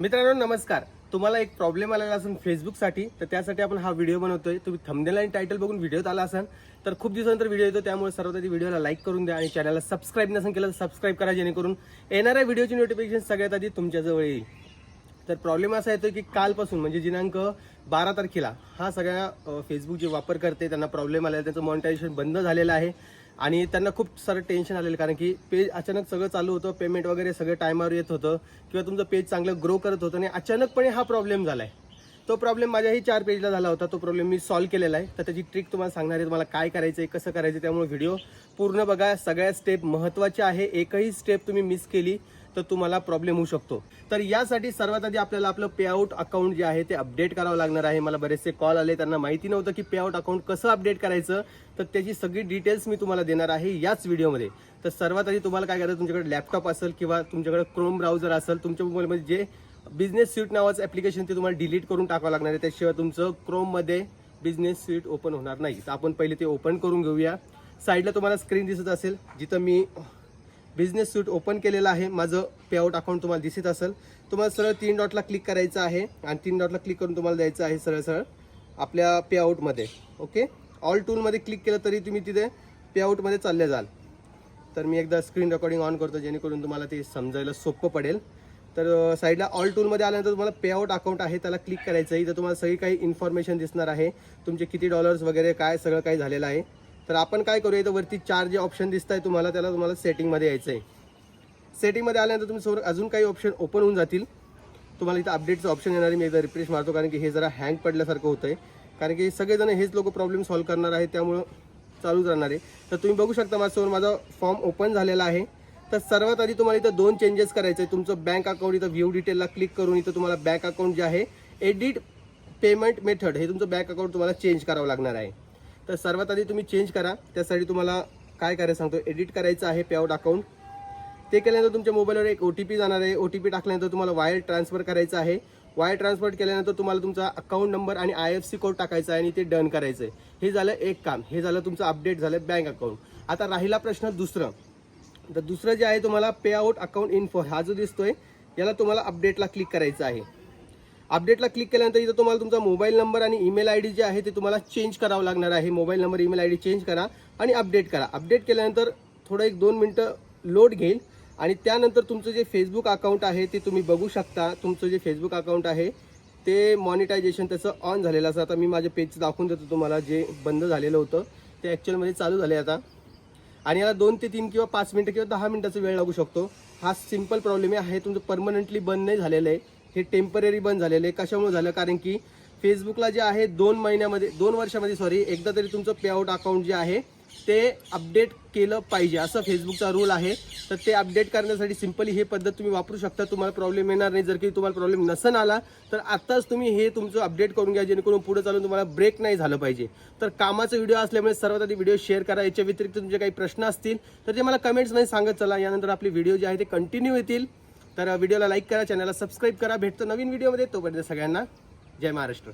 मित्रांनो नमस्कार. तुम्हाला एक प्रॉब्लेम आलेला असेल फेसबुकसाठी तर त्यासाठी आपण हा व्हिडिओ बनवतोय. तुम्ही थंबनेल आणि टायटल बघून व्हिडिओत आला असाल तर खूप दिवसानंतर व्हिडिओ येतो त्यामुळे सर्वात आधी व्हिडिओला लाईक करून द्या आणि चॅनलला सबस्क्राईब नसेल केलं तर सबस्क्राईब करा जेणेकरून येणाऱ्या व्हिडिओची नोटिफिकेशन सगळ्यात आधी तुमच्याजवळ येईल. तर प्रॉब्लेम असा येतो की कालपासून म्हणजे दिनांक बारा तारखेला हा सगळ्या फेसबुक जे वापर करते त्यांना प्रॉब्लेम आलेला त्यांचं मॉनिटायझेशन बंद झालेलं आहे. आणि त्यांना खूप सारं टेन्शन आलेलं कारण की पेज अचानक सगळं चालू होतं पेमेंट वगैरे सगळं टायमावर येत होतं किंवा तुमचं पेज चांगलं ग्रो करत होतं आणि अचानकपणे हा प्रॉब्लेम झाला आहे तो प्रॉब्लेम माझ्याही चार पेजला झाला होता तो प्रॉब्लेम मी सॉल्व्ह केलेला आहे तर त्याची ट्रिक तुम्हाला सांगणार आहे तुम्हाला काय करायचं आहे कसं करायचं आहे. त्यामुळे व्हिडिओ पूर्ण बघा सगळ्या स्टेप महत्त्वाच्या आहे एकही स्टेप तुम्ही मिस केली तर तुम्हाला प्रॉब्लेम होऊ शकतो. तर यासाठी सर्वात आधी आपल्याला आपलं पेआउट अकाउंट जे आहे ते अपडेट करावं लागणार आहे. मला बरेचसे कॉल आले त्यांना माहिती नव्हतं की पेआउट अकाउंट कसं अपडेट करायचं. तर त्याची सगळी डिटेल्स मी तुम्हाला देणार आहे याच व्हिडिओमध्ये तर सर्वात आधी तुम्हाला काय करायचं तुमच्याकडे लॅपटॉप असेल किंवा तुमच्याकडे क्रोम ब्राउझर असेल तुमच्या मोबाईलमध्ये जे बिझनेस स्वीट नावाचं ॲप्लिकेशन ते तुम्हाला डिलीट करून टाकावं लागणार आहे. त्याशिवाय तुमचं क्रोममध्ये बिझनेस स्वीट ओपन होणार नाही. तर आपण पहिले ते ओपन करून घेऊया. साईडला तुम्हाला स्क्रीन दिसत असेल जिथं मी बिझनेस सूट ओपन केलेलं आहे. माझं पेआउट अकाउंट तुम्हाला दिसत असेल. तुम्हाला सरळ तीन डॉटला क्लिक करायचं आहे आणि तीन डॉटला क्लिक करून तुम्हाला द्यायचं आहे सरळ सरळ आपल्या पेआउटमध्ये ओके ऑल टूलमध्ये क्लिक केलं तरी तुम्ही तिथे पेआउटमध्ये चालले जाल. तर मी एकदा स्क्रीन रेकॉर्डिंग ऑन करतो जेणेकरून तुम्हाला ते समजायला सोपं पडेल. तर साईडला ऑल टूलमध्ये आल्यानंतर तुम्हाला पेआउट अकाउंट आहे त्याला क्लिक करायचं आहे तर तुम्हाला सगळी काही इन्फॉर्मेशन दिसणार आहे. तुमचे किती डॉलर्स वगैरे काय सगळं काही झालेलं आहे. तर आपण काय करूया इथं वरती चार जे ऑप्शन दिसत आहे तुम्हाला त्याला तुम्हाला सेटिंगमध्ये यायचं आहे सेटिंगमध्ये आल्यानंतर तुम्ही समोर अजून काही ऑप्शन ओपन होऊन जातील. तुम्हाला इथं अपडेटचं ऑप्शन येणार आहे मी एकदा रिफ्रेश मारतो कारण की हे जरा हँग पडल्यासारखं होतं आहे कारण की सगळेजण हेच लोक प्रॉब्लेम सॉल्व्ह करणार आहे त्यामुळं चालूच राहणार आहे. तर तुम्ही बघू शकता माझ्यासमोर माझा फॉर्म ओपन झालेला आहे. तर सर्वात आधी तुम्हाला इथं दोन चेंजेस करायचे आहे तुमचं बँक अकाउंट इथं व्ह्यू डिटेलला क्लिक करून इथं तुम्हाला बँक अकाउंट जे आहे एडिट पेमेंट मेथड हे तुमचं बँक अकाउंट तुम्हाला चेंज करावं लागणार आहे. तर सर्वात आधी तुम्ही चेंज करा. त्यासाठी तुम्हाला काय करायचं सांगतो एडिट करायचं आहे पेआउट अकाउंट ते केल्यानंतर तुमच्या मोबाईलवर एक ओ टी पी जाणार आहे. ओ टी पी टाकल्यानंतर तुम्हाला वायर ट्रान्सफर करायचं आहे. वायर ट्रान्सफर केल्यानंतर तुम्हाला तुमचा अकाउंट नंबर आणि आय एफ सी कोड टाकायचा आहे आणि ते डन करायचं आहे हे झालं एक काम. हे झालं तुमचं अपडेट झालं बँक अकाउंट आता राहिला प्रश्न दुसरं. तर दुसरं जे आहे तुम्हाला पे आउट अकाउंट इन्फो हा जो दिसतोय याला तुम्हाला अपडेटला क्लिक करायचं आहे. अपडेटला क्लिक केल्यानंतर इथं तुम्हाला तुमचा मोबाईल नंबर आणि ईमेल आय डी जे आहे ते तुम्हाला चेंज करावं लागणार आहे. Mobile number email I D change करा आणि अपडेट करा. अपडेट केल्यानंतर थोडं एक दोन मिनटं लोड घेईल आणि त्यानंतर तुमचं जे फेसबुक अकाउंट आहे ते तुम्ही बघू शकता. तुमचं जे फेसबुक अकाउंट आहे ते मॉनिटायझेशन त्याचं ऑन झालेलं असं आता मी माझ्या पेजचं दाखवून देतो तुम्हाला जे बंद झालेलं होतं. ते ॲक्च्युअलमध्ये चालू झाले आता. आणि याला दोन ते तीन किंवा पाच मिनटं किंवा दहा मिनटाचा वेळ लागू शकतो. हा सिंपल प्रॉब्लेम आहे. तुमचं परमनंटली बंद नाही झालेलं आहे. हे टेंपररी बंद झालेलं. आहे कशामुळे झालं? कारण की फेसबुकला जे आहे दोन महिन्यामध्ये दोन वर्षामध्ये सॉरी एकदा तरी तुमचं पेआउट अकाउंट जे आहे ते अपडेट केलं पाहिजे. असं फेसबुकचा रूल आहे. तर ते अपडेट करण्यासाठी सिम्पली हे पद्धत तुम्ही वापरू शकता. तुम्हाला प्रॉब्लेम येणार नाही. जर की तुम्हाला प्रॉब्लेम नसन आला तर आत्ताच तुम्ही हे तुमचं अपडेट करून घ्या जेणेकरून पुढे चालून तुम्हाला ब्रेक नाही झालं पाहिजे. तर कामाचा व्हिडिओ असल्यामुळे सर्वात आधी व्हिडिओ शेअर करा. याच्या व्यतिरिक्त तुमचे काही प्रश्न असतील तर ते मला कमेंट्समध्ये सांगत चला. यानंतर आपले व्हिडिओ जे आहे ते कंटिन्यू येतील. तर व्हिडिओला लाईक करा चॅनलला सबस्क्राईब करा. भेटतो नवीन व्हिडिओमध्ये. तोपर्यंत सगळ्यांना जय महाराष्ट्र.